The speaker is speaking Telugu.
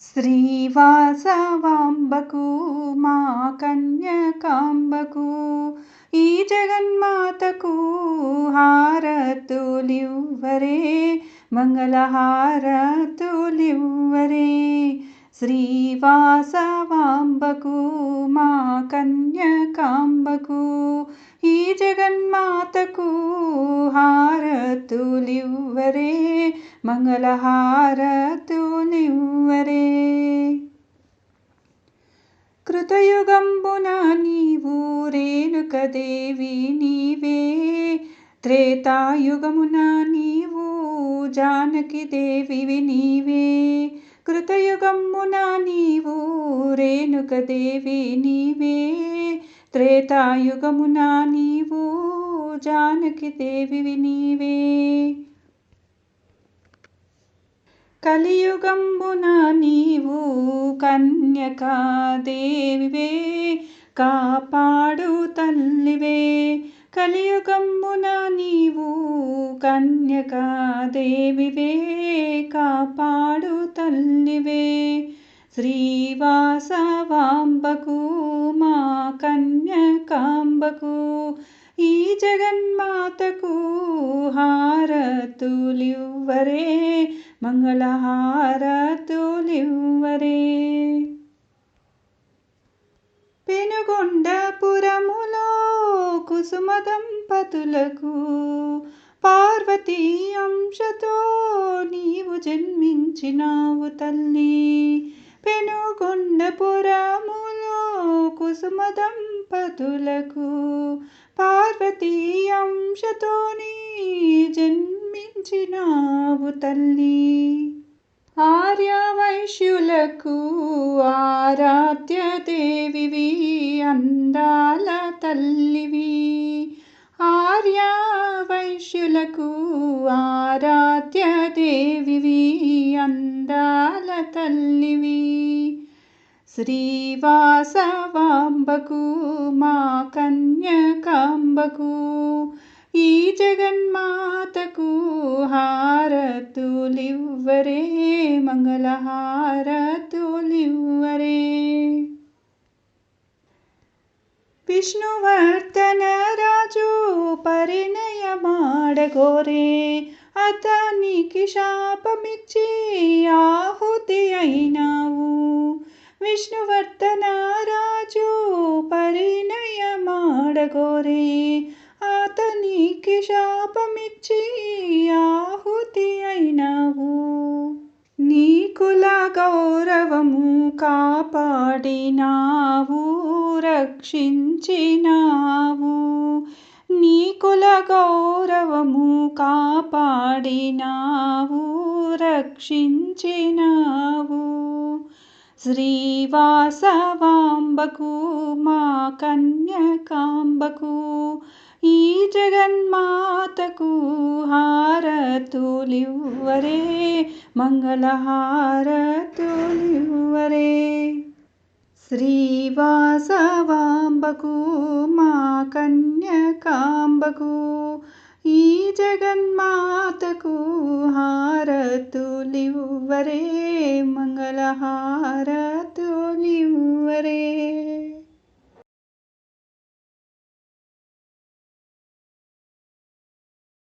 శ్రీవాసవాంబకు మా కన్యకాంబకు ఈ జగన్మాతకు హారతులివ్వరే మంగళహారతులివ్వరే. శ్రీవాసవాంబకు మా కన్యకాంబకు ఈ జగన్మాతకు హారతులివ్వరే మంగళహారతు కృతయుగంబున నీవు రేణుకదేవి నీవే త్రేతాయుగమున నీవు జానకి దేవివి నీవే కృతయుగమున నీవు రేణుకదేవి నీవే త్రేతాయుగమున నీవు జానకి దేవివి నీవే కలియుగంబున నీవు కన్యకాదేవివే కాపాడు తల్లివే. కలియుగంబున నీవు కన్యకాదేవివే కాపాడు తల్లివే. శ్రీవాసవాంబకు మా కన్యకాంబకు ఈ జగన్మాతకు హారతులివ్వరే మంగళహారతులివ్వరే. పెనుగొండపురములో కుసుమ దంపతులకు పార్వతీ అంశతో నీవు జన్మించినావు తల్లి. పెనుగొండపురములో కుసుమ దంపతులకు పార్వతీ అంశతో నీ జన్మించినావు తల్లి. ఆర్య వైశ్యులకు ఆరాధ్య దేవివి అందాల తల్లివి. ఆర్య వైశ్యులకు ఆరాధ్య దేవివి అందాల తల్లివి. श्रीवासवाम्बकू मा कन्यकाम्बकू जगन्मातकू हारूलिवरे मङ्गलहारतूलिवरे विष्णुवर्धनराजु परिणयमाडगोरे अापमिच्छे आहुति अना అయినావు విష్ణువర్ధన రాజు పరిణయమాడగోరే అతనికి శాపమిచ్చి ఆహుతి అయినావు నీ కుల గౌరవము కాపాడినావు రక్షించినావు నీ కుల గౌరవము కాపాడినావు రక్షించినావు श्रीवासवाम्बकू मा कन्यकाम्बकू ई जगन्मातकु हारतुले मङ्गलहार तुल मा कन्यकाम्बको ई जगन्मातकु हारतुलिवरे జగన్మాతకు హారతులివ్వరే మంగళహారతులివ్వరే